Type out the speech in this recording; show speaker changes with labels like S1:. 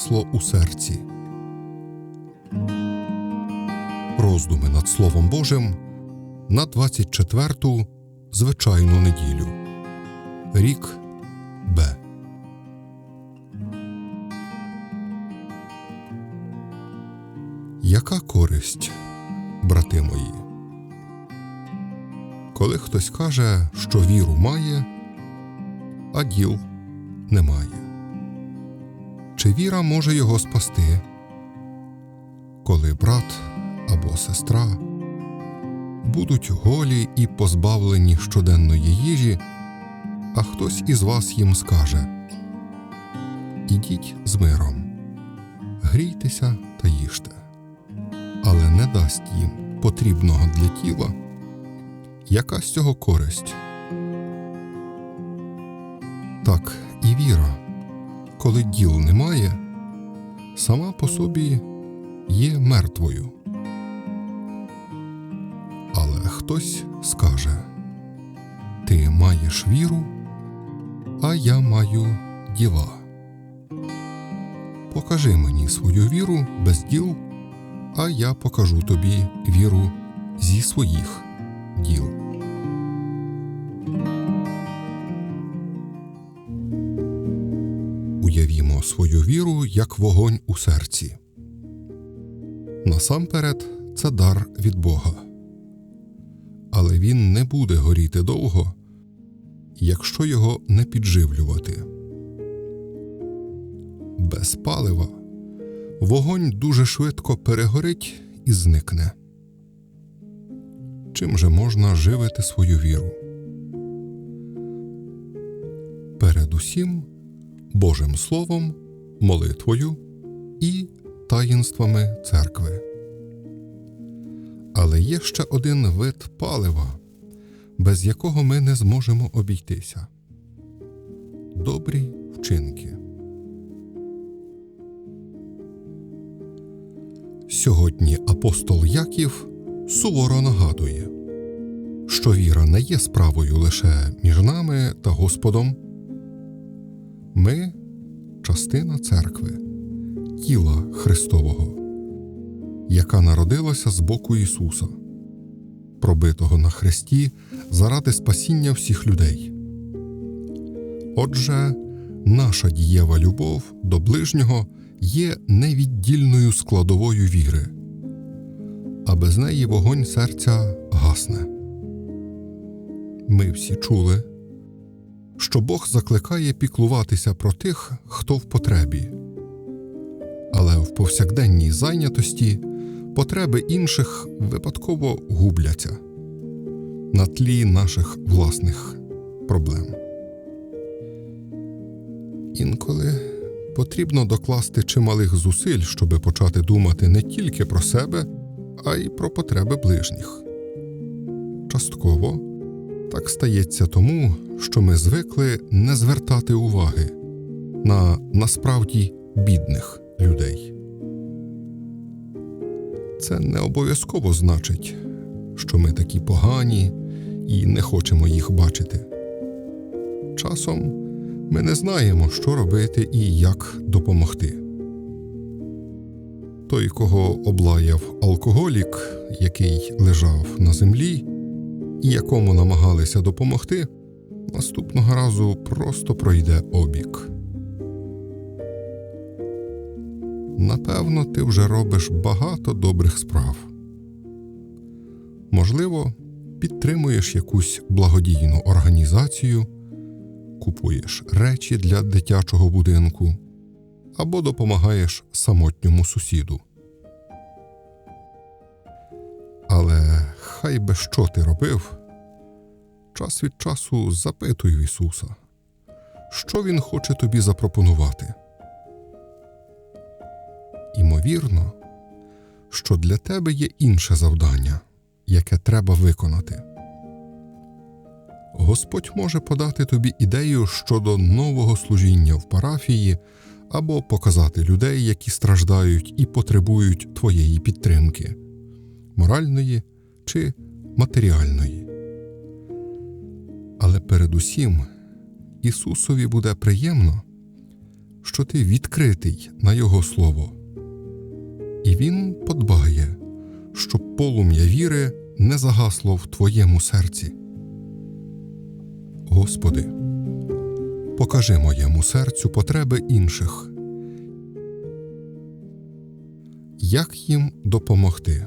S1: масло у серці. Роздуми над Словом Божим на 24-ту звичайну неділю. Рік Б. Яка користь, брати мої? Коли хтось каже, що віру має, а діл немає. Чи віра може його спасти? Коли брат або сестра будуть голі і позбавлені щоденної їжі, а хтось із вас їм скаже Ідіть з миром, грійтеся та їжте, але не дасть їм потрібного для тіла, яка з цього користь? Так і віра, коли діл немає, сама по собі є мертвою. Але хтось скаже Ти маєш віру, а я маю діла. Покажи мені свою віру без діл, а я покажу тобі віру зі своїх діл. Уявімо свою віру як вогонь у серці. Насамперед, це дар від Бога. Але він не буде горіти довго, якщо його не підживлювати. Без палива вогонь дуже швидко перегорить і зникне. Чим же можна живити свою віру? Передусім Божим Словом, молитвою і таїнствами церкви. Але є ще один вид палива, без якого ми не зможемо обійтися добрі вчинки. Сьогодні апостол Яків суворо нагадує, що віра не є справою лише між нами та Господом. Ми частина церкви, тіла Христового, яка народилася з боку Ісуса, пробитого на хресті заради спасіння всіх людей. Отже, наша дієва любов до ближнього є невіддільною складовою віри, а без неї вогонь серця гасне. Ми всі чули, що Бог закликає піклуватися про тих, хто в потребі, але в повсякденній зайнятості потреби інших випадково губляться на тлі наших власних проблем. Інколи потрібно докласти чималих зусиль, щоби почати думати не тільки про себе, а й про потреби ближніх. Частково так стається тому, що ми звикли не звертати уваги на насправді бідних людей. Це не обов'язково значить, що ми такі погані і не хочемо їх бачити. Часом ми не знаємо, що робити і як допомогти. Той, кого облаяв алкоголік, який лежав на землі, і якому намагалися допомогти, наступного разу просто пройде обік. Напевно, ти вже робиш багато добрих справ. Можливо, підтримуєш якусь благодійну організацію, купуєш речі для дитячого будинку або допомагаєш самотньому сусіду. Хай би що ти робив, час від часу запитуй Ісуса, що Він хоче тобі запропонувати. Імовірно, що для тебе є інше завдання, яке треба виконати. Господь може подати тобі ідею щодо нового служіння в парафії або показати людей, які страждають і потребують твоєї підтримки моральної чи матеріальної. Але передусім Ісусові буде приємно, що ти відкритий на Його Слово, і Він подбає, щоб полум'я віри не загасло в твоєму серці. Господи, покажи моєму серцю потреби інших. Як їм допомогти?